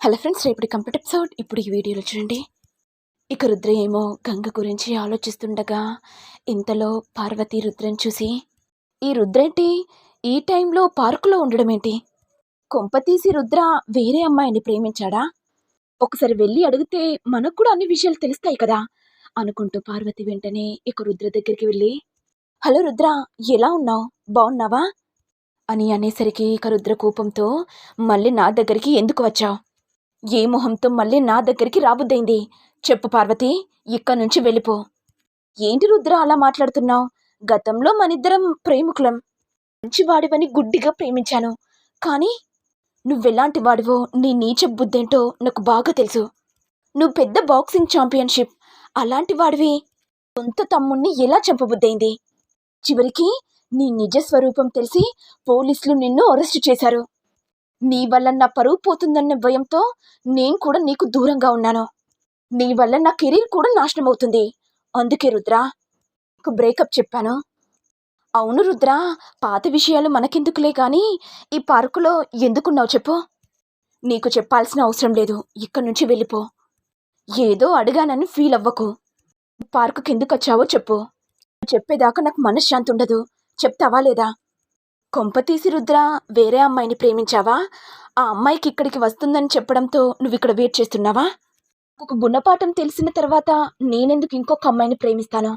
Hello friends రేపటి complete episode. ఇప్పుడు ఈ వీడియోలో చూడండి. ఇక రుద్ర ఏమో గంగ గురించి ఆలోచిస్తుండగా ఇంతలో పార్వతి రుద్రని చూసి ఈ రుద్రేంటి ఈ టైంలో పార్కులో ఉండడం ఏంటి కొంపతీసి రుద్ర వేరే అమ్మాయిని ప్రేమించాడా? ఒకసారి వెళ్ళి అడిగితే మనకు కూడా అన్ని విషయాలు తెలుస్తాయి కదా అనుకుంటూ పార్వతి వెంటనే ఇక రుద్ర దగ్గరికి వెళ్ళి హలో రుద్ర ఎలా ఉన్నావు? బాగున్నావా? అని అనేసరికి ఇక రుద్ర కోపంతో మళ్ళీ నా దగ్గరికి ఎందుకు వచ్చావు? ఏ మొహంతో మళ్ళీ నా దగ్గరికి రాబుద్దైంది? చెప్పు పార్వతి ఇక్కడి నుంచి వెళ్ళిపో. ఏంటి రుద్ర అలా మాట్లాడుతున్నావు? గతంలో మనిద్దరం ప్రేమికులం. మంచివాడివని గుడ్డిగా ప్రేమించాను. కానీ నువ్వెలాంటి వాడివో నీ నీచ బుద్ధేంటో నాకు బాగా తెలుసు. నువ్వు పెద్ద బాక్సింగ్ ఛాంపియన్షిప్. అలాంటి వాడివి. సొంత తమ్ముణ్ణి ఎలా చంపబుద్దైంది? చివరికి నీ నిజ స్వరూపం తెలిసి పోలీసులు నిన్ను అరెస్టు చేశారు. నీ వల్ల నా పరువు పోతుందన్న భయంతో నేను కూడా నీకు దూరంగా ఉన్నాను. నీ వల్ల నా కెరీర్ కూడా నాశనం అవుతుంది. అందుకే రుద్ర నీకు బ్రేకప్ చెప్పాను. అవును రుద్ర పాత విషయాలు మనకెందుకులే కానీ ఈ పార్కులో ఎందుకున్నావు చెప్పు. నీకు చెప్పాల్సిన అవసరం లేదు. ఇక్కడి నుంచి వెళ్ళిపో. ఏదో అడిగానని ఫీల్ అవ్వకు. పార్కుకి ఎందుకు వచ్చావో చెప్పు. చెప్పేదాకా నాకు మనశ్శాంతి ఉండదు. చెప్తావా లేదా? కొంపతీసి రుద్ర వేరే అమ్మాయిని ప్రేమించావా? ఆ అమ్మాయికి ఇక్కడికి వస్తుందని చెప్పడంతో నువ్వు ఇక్కడ వెయిట్ చేస్తున్నావా? ఒక గుణపాఠం తెలిసిన తర్వాత నేనెందుకు ఇంకొక అమ్మాయిని ప్రేమిస్తాను?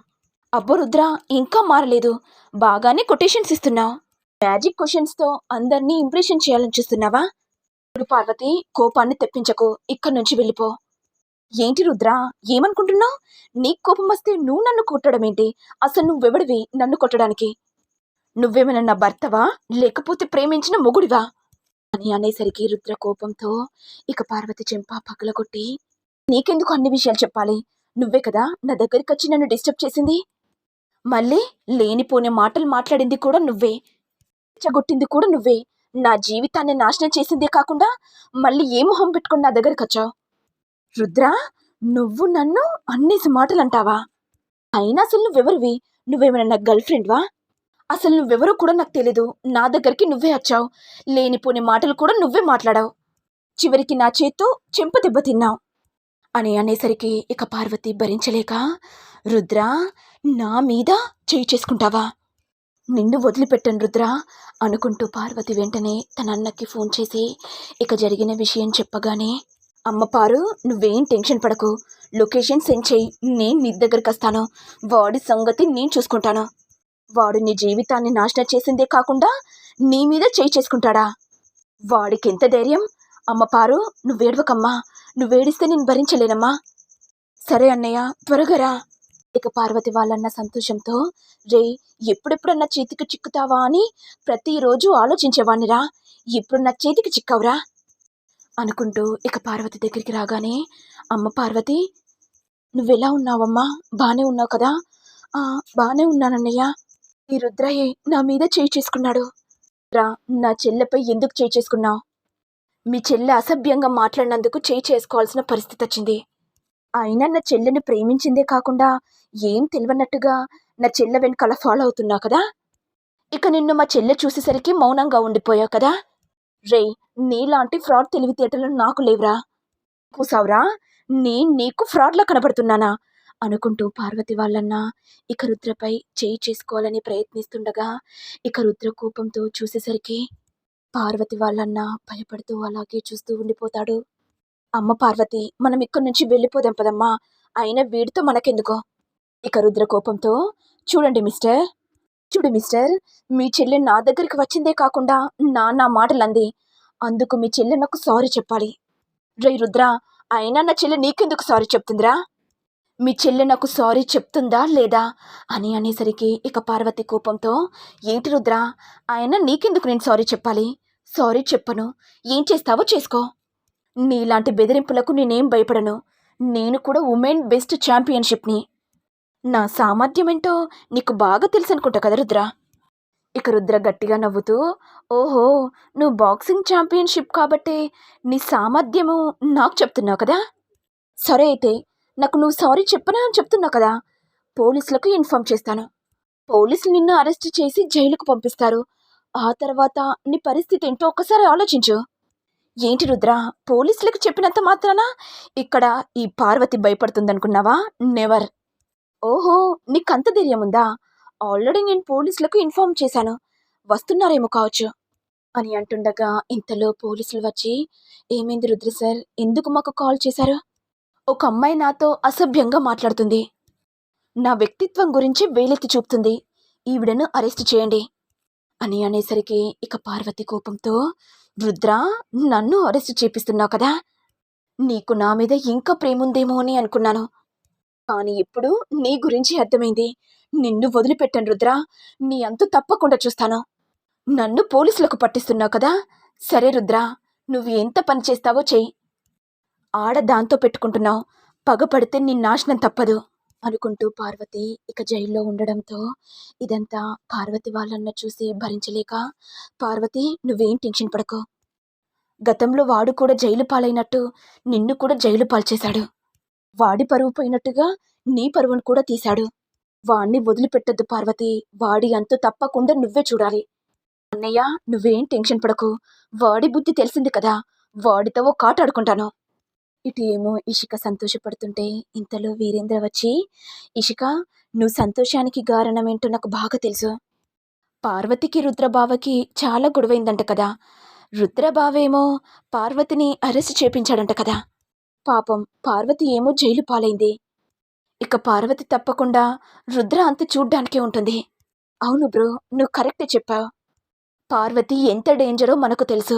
అబ్బో రుద్ర ఇంకా మారలేదు. బాగానే కొటేషన్స్ ఇస్తున్నావు. మ్యాజిక్ క్వశ్చన్స్తో అందరినీ ఇంప్రెషన్ చేయాలని చూస్తున్నావా? ఇప్పుడు పార్వతి కోపాన్ని తెప్పించకు. ఇక్కడి నుంచి వెళ్ళిపో. ఏంటి రుద్ర ఏమనుకుంటున్నావు? నీకు కోపం వస్తే నువ్వు నన్ను కొట్టడం ఏంటి అసలు నువ్వెవడివి నన్ను కొట్టడానికి? నువ్వేమైనా నా భర్తవా? లేకపోతే ప్రేమించిన మొగుడివా? అని అనేసరికి రుద్ర కోపంతో ఇక పార్వతి చెంప పగలగొట్టి నీకెందుకు అన్ని విషయాలు చెప్పాలి? నువ్వే కదా నా దగ్గరికి వచ్చి నన్ను డిస్టర్బ్ చేసింది? మళ్ళీ లేనిపోని మాటలు మాట్లాడింది కూడా నువ్వే. చెగొట్టింది కూడా నువ్వే. నా జీవితాన్ని నాశనం చేసిందే కాకుండా మళ్ళీ ఏ మొహం పెట్టుకుని నా దగ్గరికి వచ్చావు రుద్ర నువ్వు నన్ను అన్నేసి మాటలు అంటావా అయినా అసలు నువ్వెవరివి? నువ్వేమైనా నా గర్ల్ ఫ్రెండ్వా? అసలు నువ్వెవరో కూడా నాకు తెలీదు. నా దగ్గరికి నువ్వే వచ్చావు. లేనిపోని మాటలు కూడా నువ్వే మాట్లాడావు. చివరికి నా చేత్తో చెంప దెబ్బ తిన్నావు. అని అనేసరికి ఇక పార్వతి భరించలేక రుద్ర నా మీద చేయి చేసుకుంటావా? నిన్ను వదిలిపెట్టను రుద్ర అనుకుంటూ పార్వతి వెంటనే తన అన్నకి ఫోన్ చేసి ఇక జరిగిన విషయం చెప్పగానే అమ్మ పారు నువ్వేం టెన్షన్ పడకు. లొకేషన్ సెండ్ చేయి. నేను నీ దగ్గరికి వస్తాను వాడి సంగతి నేను చూసుకుంటాను. వాడు నీ జీవితాన్ని నాశనం చేసిందే కాకుండా నీ మీద చేయి చేసుకుంటాడా? వాడికి ఎంత ధైర్యం? అమ్మ పారు నువ్వేడవకమ్మా నువ్వేడిస్తే నేను భరించలేనమ్మా. సరే అన్నయ్య త్వరగా రా. ఇక పార్వతి వాళ్ళన్న సంతోషంతో రే ఎప్పుడెప్పుడన్నా చేతికి చిక్కుతావా అని ప్రతిరోజు ఆలోచించేవాణ్ణిరా ఇప్పుడు నా చేతికి చిక్కావురా. అనుకుంటూ ఇక పార్వతి దగ్గరికి రాగానే అమ్మ పార్వతి నువ్వెలా ఉన్నావమ్మా? బాగానే ఉన్నావు కదా? బాగానే ఉన్నానన్నయ్య. ఈ రుద్రయ్య నా మీద చేయి చేసుకున్నాడు. రా నా చెల్లెపై ఎందుకు చేయి చేసుకున్నావు? మీ చెల్లె అసభ్యంగా మాట్లాడినందుకు చేయి చేసుకోవాల్సిన పరిస్థితి వచ్చింది అయినా నా చెల్లెని ప్రేమించిందే కాకుండా ఏం తెలియనట్టుగా నా చెల్లె వెనకాల ఫాలో అవుతున్నావు కదా? ఇక నిన్ను మా చెల్లె చూసేసరికి మౌనంగా ఉండిపోయావు కదా? రేయ్ నీలాంటి ఫ్రాడ్ తెలివితేటలు నాకు లేవురా. కూసావురా నేను నీకు ఫ్రాడ్లా కనబడుతున్నానా? అనుకుంటూ పార్వతి వాళ్ళన్న ఇక రుద్రపై చేయి చేసుకోవాలని ప్రయత్నిస్తుండగా ఇక రుద్ర కోపంతో చూసేసరికి పార్వతి వాళ్ళన్న భయపడుతూ అలాగే చూస్తూ ఉండిపోతాడు. అమ్మ పార్వతి మనం ఇక్కడి నుంచి వెళ్ళిపోదాం పదమ్మా. అయినా వీడితో మనకెందుకో? ఇక రుద్ర కోపంతో చూడండి మిస్టర్. చూడు మిస్టర్ మీ చెల్లె నా దగ్గరికి వచ్చిందే కాకుండా నా నా మాటలంది. అందుకు మీ చెల్లె నాకు సారీ చెప్పాలి. రే రుద్ర అయినా నా చెల్లె నీకెందుకు సారీ చెప్తుందిరా? మీ చెల్లె నాకు సారీ చెప్తుందా లేదా? అని అనేసరికి ఇక పార్వతి కోపంతో ఏంటి రుద్ర ఆయన నీకెందుకు నేను సారీ చెప్పాలి? సారీ చెప్పను. ఏం చేస్తావో చేసుకో. నీలాంటి బెదిరింపులకు నేనేం భయపడను. నేను కూడా ఉమెన్ బెస్ట్ ఛాంపియన్షిప్ని. నా సామర్థ్యం ఏంటో నీకు బాగా తెలుసు అనుకుంటా కదా రుద్ర. ఇక రుద్ర గట్టిగా నవ్వుతూ ఓహో నువ్వు బాక్సింగ్ ఛాంపియన్షిప్ కాబట్టి నీ సామర్థ్యము నాకు చెప్తున్నావు కదా? సరే అయితే నాకు నువ్వు సారీ చెప్పనా అని చెప్తున్నావు కదా. పోలీసులకు ఇన్ఫామ్ చేస్తాను. పోలీసులు నిన్ను అరెస్ట్ చేసి జైలుకు పంపిస్తారు. ఆ తర్వాత నీ పరిస్థితి ఏంటో ఒకసారి ఆలోచించు. ఏంటి రుద్ర పోలీసులకు చెప్పినంత మాత్రాన? ఇక్కడ ఈ పార్వతి భయపడుతుందనుకున్నావా? నెవర్ ఓహో నీకంత ధైర్యం ఉందా ఆల్రెడీ నేను పోలీసులకు ఇన్ఫార్మ్ చేశాను. వస్తున్నారేమో కావచ్చు. అని అంటుండగా ఇంతలో పోలీసులు వచ్చి ఏమైంది రుద్ర సార్? ఎందుకు మాకు కాల్ చేశారు? ఒక అమ్మాయి నాతో అసభ్యంగా మాట్లాడుతుంది. నా వ్యక్తిత్వం గురించి వేలెత్తి చూపుతుంది. ఈవిడను అరెస్ట్ చేయండి. అని అనేసరికి ఇక పార్వతి కోపంతో రుద్ర నన్ను అరెస్ట్ చేపిస్తున్నావు కదా? నీకు నా మీద ఇంకా ప్రేముందేమో అని అనుకున్నాను. కానీ ఇప్పుడు నీ గురించి అర్థమైంది. నిన్ను వదిలిపెట్టను రుద్ర. నీ అంతు తప్పకుండా చూస్తాను. నన్ను పోలీసులకు పట్టిస్తున్నావు కదా? సరే రుద్ర నువ్వు ఎంత పని చేస్తావో చెయ్యి. ఆడ దాంతో పెట్టుకుంటున్నావు. పగపడితే నీ నాశనం తప్పదు అనుకుంటూ పార్వతి ఇక జైల్లో ఉండడంతో ఇదంతా పార్వతి వాళ్ళన్న చూసి భరించలేక పార్వతి నువ్వేం టెన్షన్ పడకు. గతంలో వాడు కూడా జైలు పాలైనట్టు నిన్ను కూడా జైలు పాల్చేశాడు. వాడి పరువు పోయినట్టుగా నీ పరువును కూడా తీశాడు. వాణ్ణి వదిలిపెట్టద్దు పార్వతి. వాడి అంతు తప్పకుండా నువ్వే చూడాలి. అన్నయ్య నువ్వేం టెన్షన్ పడకు. వాడి బుద్ధి తెలిసింది కదా. వాడితో ఓ కాట ఆడుకుంటాను ఇటు ఏమో ఇషిక సంతోషపడుతుంటే ఇంతలో వీరేంద్ర వచ్చి ఇషిక నువ్వు సంతోషానికి కారణమేంటో నాకు బాగా తెలుసు. పార్వతికి రుద్రబావకి చాలా గొడవైందంట కదా. రుద్రబావేమో పార్వతిని అరెస్ట్ చేపించాడంట కదా. పాపం పార్వతి ఏమో జైలు పాలైంది. ఇక పార్వతి తప్పకుండా రుద్ర అంత చూడ్డానికే ఉంటుంది. అవును బ్రో నువ్వు కరెక్టే చెప్పావు. పార్వతి ఎంత డేంజరో మనకు తెలుసు.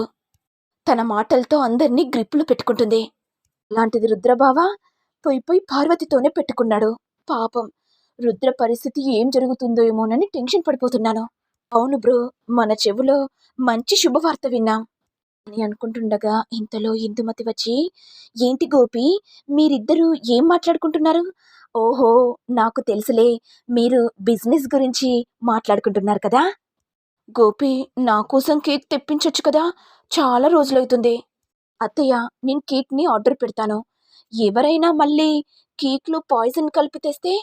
తన మాటలతో అందరినీ గ్రిప్పులు పెట్టుకుంటుంది. లాంటిది రుద్రబావ? పోయి పోయి పార్వతితోనే పెట్టుకున్నాడు. పాపం. రుద్ర పరిస్థితి ఏం జరుగుతుందో ఏమోనని టెన్షన్ పడిపోతున్నాను. అవును బ్రో మన చెవులో మంచి శుభవార్త విన్నాం. అని అనుకుంటుండగా ఇంతలో ఇందుమతి వచ్చి ఏంటి గోపి మీరిద్దరూ ఏం మాట్లాడుకుంటున్నారు? ఓహో నాకు తెలుసులే మీరు బిజినెస్ గురించి మాట్లాడుకుంటున్నారు కదా? గోపి నా కోసం కేక్ తెప్పించొచ్చు కదా? చాలా రోజులవుతుంది. అత్తయ్య నేను కేక్ని ఆర్డర్ పెడతాను. ఎవరైనా మళ్ళీ కేక్లో పాయిజన్ కలిపి తెస్తే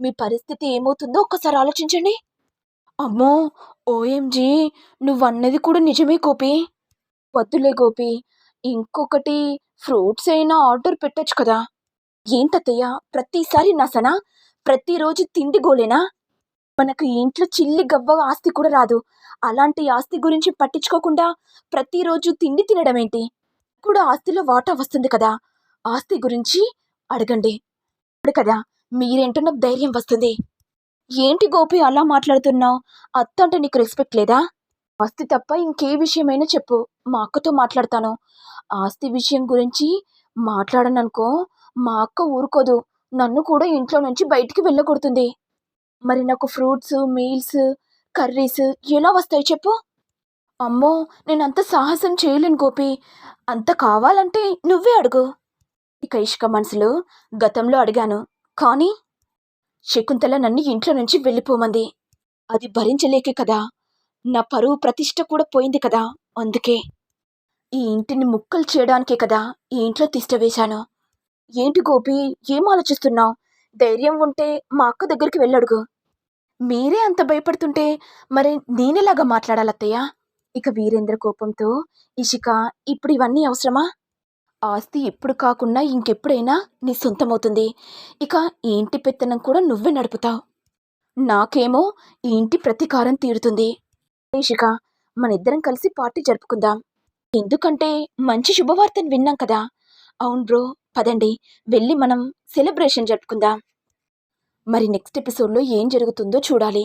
మీ పరిస్థితి ఏమవుతుందో ఒక్కసారి ఆలోచించండి. అమ్మో ఓఎంజీ నువ్వన్నది కూడా నిజమే గోపి. వద్దులే గోపి ఇంకొకటి ఫ్రూట్స్ అయినా ఆర్డర్ పెట్టచ్చు కదా. ఏంటత్తయ్య ప్రతిసారి నసనా ప్రతిరోజు తిండి గోలేనా? మనకు ఇంట్లో చిల్లి గవ్వ ఆస్తి కూడా రాదు. అలాంటి ఆస్తి గురించి పట్టించుకోకుండా ప్రతిరోజు తిండి తినడం ఏంటి కూడా ఆస్తిలో వాటా వస్తుంది కదా? ఆస్తి గురించి అడగండి. ఇప్పుడు కదా మీరేంటో నాకు ధైర్యం వస్తుంది. ఏంటి గోపి అలా మాట్లాడుతున్నావు? అత్త అంటే నీకు రెస్పెక్ట్ లేదా? ఆస్తి తప్ప ఇంకే విషయమైనా చెప్పు. మా అక్కతో మాట్లాడతాను. ఆస్తి విషయం గురించి మాట్లాడననుకో మా అక్క ఊరుకోదు. నన్ను కూడా ఇంట్లో నుంచి బయటికి వెళ్ళగొడుతుంది మరి నాకు ఫ్రూట్స్ మీల్స్ కర్రీస్ ఎలా వస్తాయి చెప్పు? అమ్మో నేను అంత సాహసం చేయలేను గోపి. అంత కావాలంటే నువ్వే అడుగు. ఇక ఇష్క మనసులో గతంలో అడిగాను. కానీ శకుంతల నన్ను ఇంట్లో నుంచి వెళ్ళిపోమంది. అది భరించలేకే కదా. నా పరువు ప్రతిష్ట కూడా పోయింది కదా. అందుకే ఈ ఇంటిని ముక్కలు చేయడానికే కదా ఈ ఇంట్లో తిష్టవేశాను ఏంటి గోపి ఏం ఆలోచిస్తున్నావు? ధైర్యం ఉంటే మా అక్క దగ్గరికి వెళ్ళడుగు. మీరే అంత భయపడుతుంటే మరి నేనెలాగా మాట్లాడాలత్తయ్యా? ఇక వీరేంద్ర కోపంతో ఇషిక ఇప్పుడు ఇవన్నీ అవసరమా? ఆస్తి ఇప్పుడు కాకుండా ఇంకెప్పుడైనా నీ సొంతమవుతుంది. ఇక ఈ ఇంటి పెత్తనం కూడా నువ్వే నడుపుతావు. నాకేమో ఈ ఇంటి ప్రతీకారం తీరుతుంది. ఇషిక మన ఇద్దరం కలిసి పార్టీ జరుపుకుందాం. ఎందుకంటే మంచి శుభవార్తను విన్నాం కదా. అవును బ్రో పదండి వెళ్ళి మనం సెలబ్రేషన్ జరుపుకుందాం. మరి నెక్స్ట్ ఎపిసోడ్లో ఏం జరుగుతుందో చూడాలి.